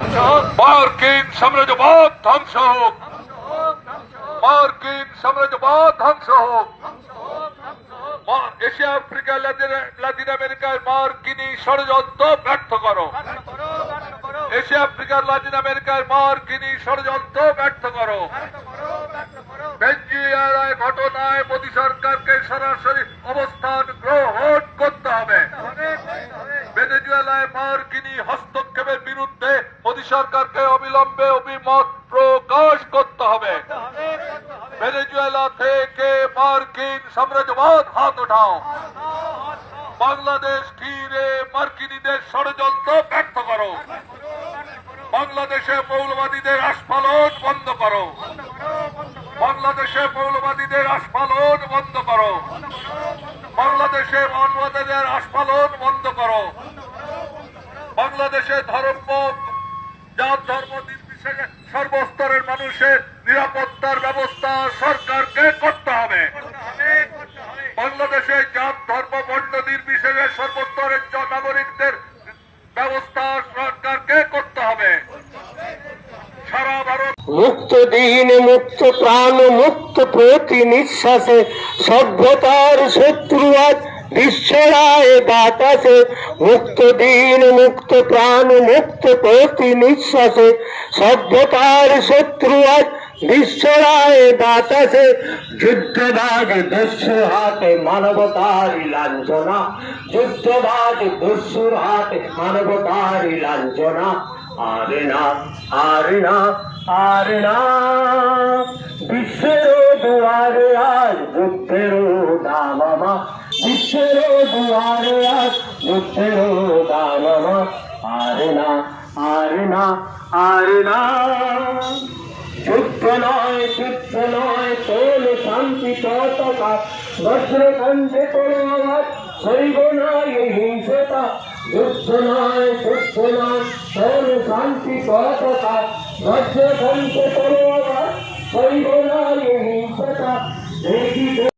মার্কিন সাম্রাজ্যবাদ ধ্বংস হোক। মার্কিন সাম্রাজ্যবাদ ধ্বংস হোক। এশিয়া, আফ্রিকা, লাতিন- আমেরিকায় মার্কিনী ষড়যন্ত্র ব্যর্থ করো। এশিয়া আফ্রিকার লাতিন আমেরিকায় মার্কিনী ষড়যন্ত্র ব্যর্থ করো। বেঞ্জিয়ার ঘটনায় মোদী সরকারকে সরাসরি অবস্থান গ্রহণ করতে হবে। ভেনেজুয়েলায় মার্কিনী হস্তক্ষেপের সরকারকে অবিলম্বে অভিমত প্রকাশ করতে হবে। ভেনেজুয়েলা থেকে মার্কিন সাম্রাজ্যবাদ হাত ওঠাও। বাংলাদেশ ঘিরে মার্কিনীদের ষড়যন্ত্র ব্যর্থ করো। বাংলাদেশে মৌলবাদীদের আস্ফালন বন্ধ করো। বাংলাদেশে মৌলবাদীদের আস্ফালন বন্ধ করো। বাংলাদেশে মানবাদীদের আস্ফালন বন্ধ করো। বাংলাদেশে ধর্ম ধর্ম, নির্বিশেষে সর্বস্তরের মানুষের নিরাপত্তার ব্যবস্থা সরকারকে করতে হবে। বাংলাদেশে জাত, ধর্ম, বর্ণ নির্বিশেষে সর্বস্তরের নাগরিকদের ব্যবস্থা সরকারকে করতে হবে। সারা ভারত মুক্ত দিন, মুক্ত প্রাণ, মুক্ত প্রতি নিঃশ্বাসে সভ্যতার শত্রু আজ বিশ্বরায় বাতাসে মুক্ত দিন, মুক্ত প্রাণ, মুক্ত প্রতি নিঃশ্বাসে সভ্যতার শত্রু আজ বিশ্বরায় বাতাসে যুদ্ধবাজ দস্যুর হাতে মানবতার লাঞ্ছনা, যুদ্ধবাজ দস্যুর হাতে মানবতার লাঞ্ছনা। আরে না আরে না আরে না বিশ্বের দুয়ারে আজ দামামা বিশ্বের দুয়ারে আজ বুদ্ধের দামামা আরে না আরে না আরে না। যুদ্ধ নয় যুদ্ধ নয় তোল শান্তি পতাকা বজ্রকণ্ঠে তোল আওয়াজ সইব না এই হিংসতা। যুদ্ধ নয় যুদ্ধ নয় তোল শান্তি পতাকা বজ্রকণ্ঠে তোল আওয়াজ সইব না হিংসতা। দেখি